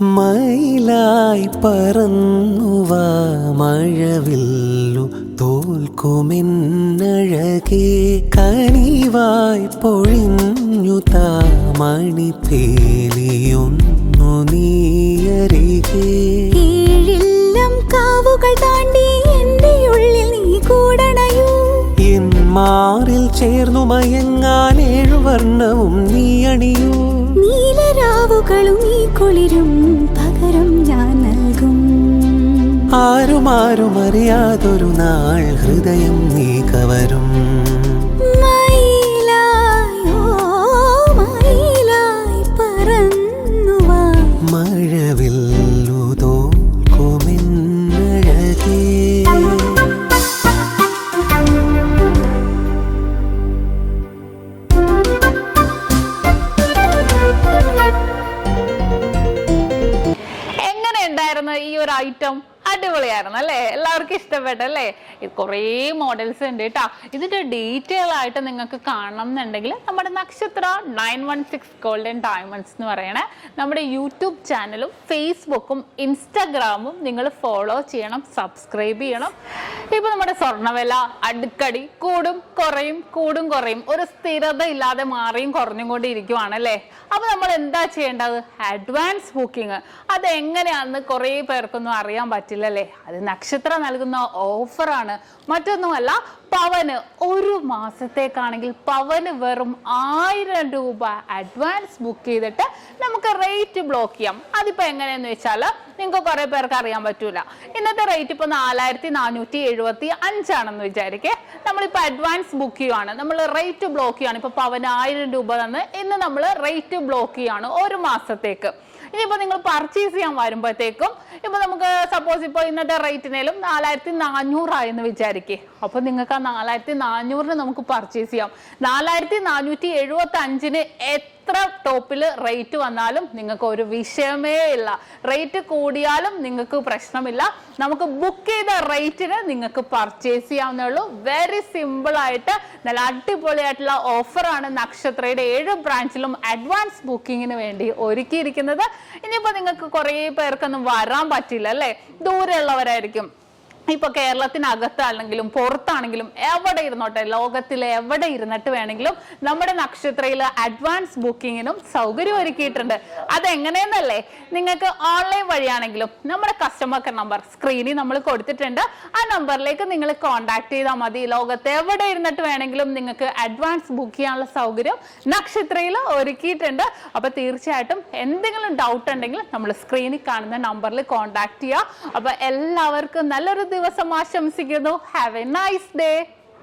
മയിലായി പറന്നുവ മഴവില്ലു തോൽക്കുമെന്നഴകേ. കനിവായി പൊഴിഞ്ഞു താമണിപ്പേലിയൊന്നു നീയരികേ. കീഴില്ലം കാവുകൾ താണ്ടി എന്റെ ഉള്ളിൽ നീ കൂടണയൂ. എൻ മാറിൽ ചേർന്നു മയങ്ങാൻ ഏഴുവർണവും നീ അണിയൂ. നീലരാവുകളും ഈ കുളിരും പകരം ഞാൻ നൽകും. ആരുമാരും ആരും അറിയാതൊരു നാൾ ഹൃദയം നീ കവരും. ഉണ്ടായിരുന്നു ഈ ഒരു ഐറ്റം അടിപൊളിയായിരുന്നു അല്ലേ? എല്ലാവർക്കും ഇഷ്ടപ്പെട്ടു അല്ലേ? കുറേ മോഡൽസ് ഉണ്ട് കേട്ടോ. ഇതിന്റെ ഡീറ്റെയിൽ ആയിട്ട് നിങ്ങൾക്ക് കാണണം എന്നുണ്ടെങ്കിൽ നമ്മുടെ Nakshatra nine one six golden diamonds എന്ന് പറയണ നമ്മുടെ യൂട്യൂബ് ചാനലും ഫേസ്ബുക്കും ഇൻസ്റ്റാഗ്രാമും നിങ്ങൾ ഫോളോ ചെയ്യണം സബ്സ്ക്രൈബ് ചെയ്യണം. ഇപ്പൊ നമ്മുടെ സ്വർണവില അടുക്കടി കൂടും കുറയും കൂടും കുറയും. ഒരു സ്ഥിരത ഇല്ലാതെ മാറിയും കുറഞ്ഞും കൊണ്ടിരിക്കുവാണ് അല്ലേ? അപ്പൊ നമ്മൾ എന്താ ചെയ്യേണ്ടത്? അഡ്വാൻസ് ബുക്കിംഗ് അത് എങ്ങനെയാണെന്ന് കുറേ പേർക്കൊന്നും അറിയാൻ പറ്റില്ലല്ലേ അത് നക്ഷത്രം നൽകുന്ന ഓഫറാണ്. മറ്റൊന്നുമല്ല പവന്. ഒരു മാസത്തേക്കാണെങ്കിൽ പവന് വെറും ആയിരം രൂപ അഡ്വാൻസ് ബുക്ക് ചെയ്തിട്ട് നമുക്ക് റേറ്റ് ബ്ലോക്ക് ചെയ്യാം. അതിപ്പോൾ എങ്ങനെയെന്ന് വെച്ചാൽ നിങ്ങൾക്ക് കുറേ പേർക്ക് അറിയാൻ പറ്റൂല. ഇന്നത്തെ റേറ്റ് ഇപ്പോൾ നാലായിരത്തി നാനൂറ്റി എഴുപത്തി അഞ്ചാണെന്ന് വിചാരിക്കേ. നമ്മളിപ്പോൾ അഡ്വാൻസ് ബുക്ക് ചെയ്യുവാണ്. നമ്മൾ റേറ്റ് ബ്ലോക്ക് ചെയ്യുകയാണ് ഇപ്പോൾ പവന് ആയിരം രൂപ തന്ന് ഇന്ന് നമ്മൾ റേറ്റ് ബ്ലോക്ക് ചെയ്യുകയാണ് ഒരു മാസത്തേക്ക്. ഇനിയിപ്പോ നിങ്ങൾ പർച്ചേസ് ചെയ്യാൻ വരുമ്പോഴത്തേക്കും ഇപ്പൊ നമുക്ക് സപ്പോസ് ഇപ്പോൾ ഇന്നത്തെ റേറ്റിനേലും നാലായിരത്തി നാനൂറായെന്ന് വിചാരിക്കേ. അപ്പോൾ നിങ്ങൾക്ക് ആ നാലായിരത്തി നാനൂറിന് നമുക്ക് പർച്ചേസ് ചെയ്യാം. നാലായിരത്തി നാനൂറ്റി എഴുപത്തി അഞ്ചിന് എത്ര ടോപ്പിൽ റേറ്റ് വന്നാലും നിങ്ങൾക്ക് ഒരു വിഷയമേ ഇല്ല. റേറ്റ് കൂടിയാലും നിങ്ങൾക്ക് പ്രശ്നമില്ല. നമുക്ക് ബുക്ക് ചെയ്ത റേറ്റിന് നിങ്ങൾക്ക് പർച്ചേസ് ചെയ്യാവുന്നേ ഉള്ളൂ വെരി സിമ്പിൾ ആയിട്ട് നല്ല അടിപൊളിയായിട്ടുള്ള ഓഫറാണ് നക്ഷത്രയുടെ ഏഴ് ബ്രാഞ്ചിലും അഡ്വാൻസ് ബുക്കിങ്ങിന് വേണ്ടി ഒരുക്കിയിരിക്കുന്നത്. ഇനിയിപ്പോൾ നിങ്ങൾക്ക് കുറേ പേർക്കൊന്നും വരാൻ പറ്റില്ല അല്ലേ? ദൂരെയുള്ളവരായിരിക്കും. ഇപ്പൊ കേരളത്തിനകത്താണെങ്കിലും പുറത്താണെങ്കിലും എവിടെ ഇരുന്നോട്ടെ ലോകത്തിൽ എവിടെ ഇരുന്നിട്ട് വേണമെങ്കിലും നമ്മുടെ നക്ഷത്രയിൽ അഡ്വാൻസ് ബുക്കിങ്ങിനും സൗകര്യം ഒരുക്കിയിട്ടുണ്ട്. അതെങ്ങനെയെന്നല്ലേ? നിങ്ങൾക്ക് ഓൺലൈൻ വഴിയാണെങ്കിലും നമ്മുടെ കസ്റ്റമർ കെയർ നമ്പർ സ്ക്രീനിൽ നമ്മൾ കൊടുത്തിട്ടുണ്ട്. ആ നമ്പറിലേക്ക് നിങ്ങൾ കോൺടാക്ട് ചെയ്താൽ മതി. ലോകത്ത് എവിടെ ഇരുന്നിട്ട് വേണമെങ്കിലും നിങ്ങൾക്ക് അഡ്വാൻസ് ബുക്ക് ചെയ്യാനുള്ള സൗകര്യം നക്ഷത്രയിൽ ഒരുക്കിയിട്ടുണ്ട്. അപ്പൊ തീർച്ചയായിട്ടും എന്തെങ്കിലും ഡൗട്ട് ഉണ്ടെങ്കിൽ നമ്മൾ സ്ക്രീനിൽ കാണുന്ന നമ്പറിൽ കോൺടാക്ട് ചെയ്യുക. അപ്പൊ എല്ലാവർക്കും നല്ലൊരു ദിവസം ആശംസിക്കുന്നു ഹാവ് എ നൈസ് ഡേ